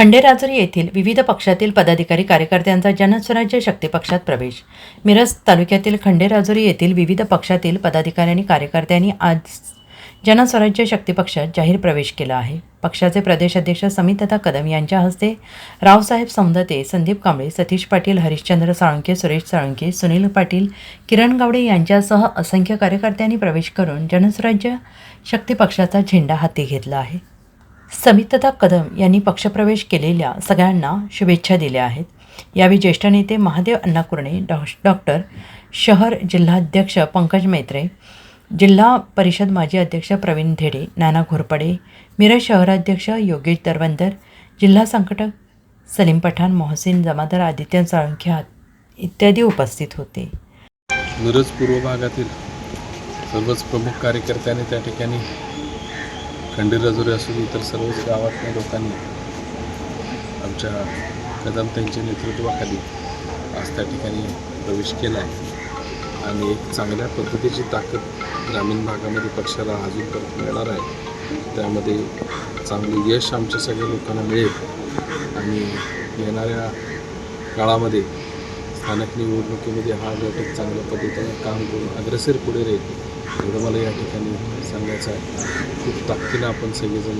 खंडेराजुरी येथील विविध पक्षातील पदाधिकारी कार्यकर्त्यांचा जनस्वराज्य शक्ती पक्षात प्रवेश. मिरज तालुक्यातील खंडेराजुरी येथील विविध पक्षातील पदाधिकारी कार्यकर्त्यांनी आज जनस्वराज्य शक्ती पक्षात जाहीर प्रवेश केला आहे. पक्षाचे प्रदेश अध्यक्ष समितदा कदम यांच्या हस्ते रावसाहेब सौंदते संदीप कांबळे सतीश पाटील हरिश्चंद्र साळुंके सुरेश साळुंके सुनील पाटील किरण गावडे यांच्यासह असंख्य कार्यकर्त्यांनी प्रवेश करून जनस्वराज्य शक्ती पक्षाचा झेंडा हाती घेतला आहे. समितदा कदम यांनी पक्षप्रवेश केलेल्या सगळ्यांना शुभेच्छा दिल्या आहेत. यावेळी ज्येष्ठ नेते महादेव अण्णा कुरणे डॉ डॉक्टर शहर जिल्हाध्यक्ष पंकज मैत्रे जिल्हा परिषद माजी अध्यक्ष प्रवीण धेडे नाना घोरपडे मिरज शहराध्यक्ष योगेश दरवंदर जिल्हा संकटक सलीम पठाण मोहसिन जमादार आदित्य साळंख्या इत्यादी उपस्थित होते. मिरज पूर्व भागातील सर्वच प्रमुख कार्यकर्त्यांनी त्या ठिकाणी खंडेराजुरी असून इतर सर्वच गावातल्या लोकांनी आमच्या कदम त्यांच्या नेतृत्वाखाली आज त्या ठिकाणी प्रवेश केला आहे आणि एक चांगल्या पद्धतीची ताकद ग्रामीण भागामध्ये पक्षाला अजून परत मिळणार आहे. त्यामध्ये चांगलं यश आमच्या सगळ्या लोकांना मिळेल. आणि येणाऱ्या काळामध्ये स्थानिक निवडणुकीमध्ये हा गट एक चांगल्या पद्धतीने काम करून अग्रेसर पुढे राहील. एवढं मला या ठिकाणी सांगायचं आहे. खूप ताकदीनं आपण सगळेजण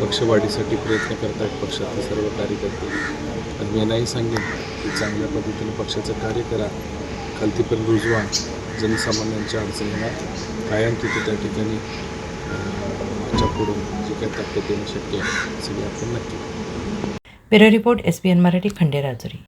पक्षवाढीसाठी प्रयत्न करत आहेत पक्षातले सर्व कार्यकर्ते. आणि मी नाही सांगेन की चांगल्या पद्धतीने पक्षाचं कार्य करा. खालतीपर्यंत रुजवा. जनसामान्यांच्या अडचणींना कायम तिथे त्या ठिकाणी माझ्या पुढून जे काही ताकद देणं शक्य आहे सगळे आपण नक्की bureau report S B N Marathi Khanderajuri.